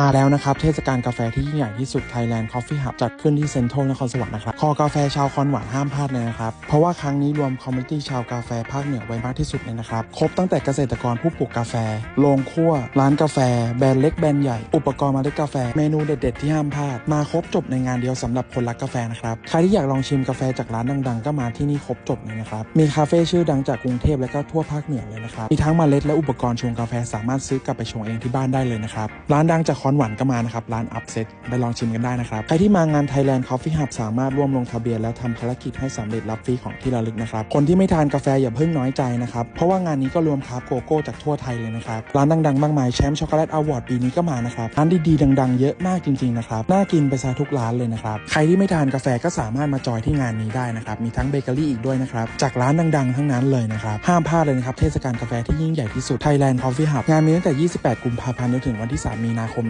มาแล้วนะครับเทศกาลกาแฟที่ยิ่งใหญ่ที่สุด Thailand Coffee Hub จัดขึ้นที่เซ็นทรัลนครสวรรค์นะครับ คอกาแฟชาวคอนหวานห้ามพลาดเลยนะครับ เพราะว่าครั้งนี้รวมคอมมูนิตี้ชาวกาแฟภาคเหนือไว้มากที่สุดเลยนะครับ ครบตั้งแต่เกษตรกรผู้ปลูกกาแฟ โรงคั่ว ร้านกาแฟ แบรนด์เล็กแบรนด์ใหญ่ อุปกรณ์มาเล็ดกาแฟ เมนูเด็ด ๆ ที่ห้ามพลาด มาครบจบในงานเดียวสำหรับคนรักกาแฟนะครับ ใครที่อยากลองชิมกาแฟจากร้านดัง ๆ ก็มาที่นี่ครบจบเลยนะครับ มีคาเฟ่ชื่อดังจากกรุงเทพและก็ทั่วภาคเหนือเลยนะครับ มีทั้งเมล็ดและอุปกรณ์ชงกาแฟสามารถซื้อกลับไปชงเองที่บ้านได้เลยนะครับ ร้านดังจากอนหวานก็มานะครับ ร้านอัพเซตไปลองชิมกันได้นะครับ ใครที่มางาน Thailand Coffee Hub สามารถร่วมลงทะเบียนและทำภารกิจให้สำเร็จรับฟรีของที่ระลึกนะครับ คนที่ไม่ทานกาแฟอย่าเพิ่งน้อยใจนะครับ เพราะว่างานนี้ก็รวมคราโกโก้จากทั่วไทยเลยนะครับ ร้านดังๆมากมายแชมป์ช็อกโกแลตอวอร์ดปีนี้ก็มานะครับ ร้านดีๆดังๆเยอะมากจริงๆนะครับน่ากินไปซะทุกร้านเลยนะครับใครที่ไม่ทานกาแฟก็สามารถมาจอยที่งานนี้ได้นะครับมีทั้งเบเกอรี่อีกด้วยนะครับจากร้านดังๆ ทั้งนั้นเลยนะครับห้ามพลาดเลยนะครับเทศกาลกาแฟที่ยิ่งใหญ่ที่สุด Thailand Coffee Hub งานมีตั้งแต่ 28 กุมภาพันธ์จนถึงวันที่ 3 มีนาคม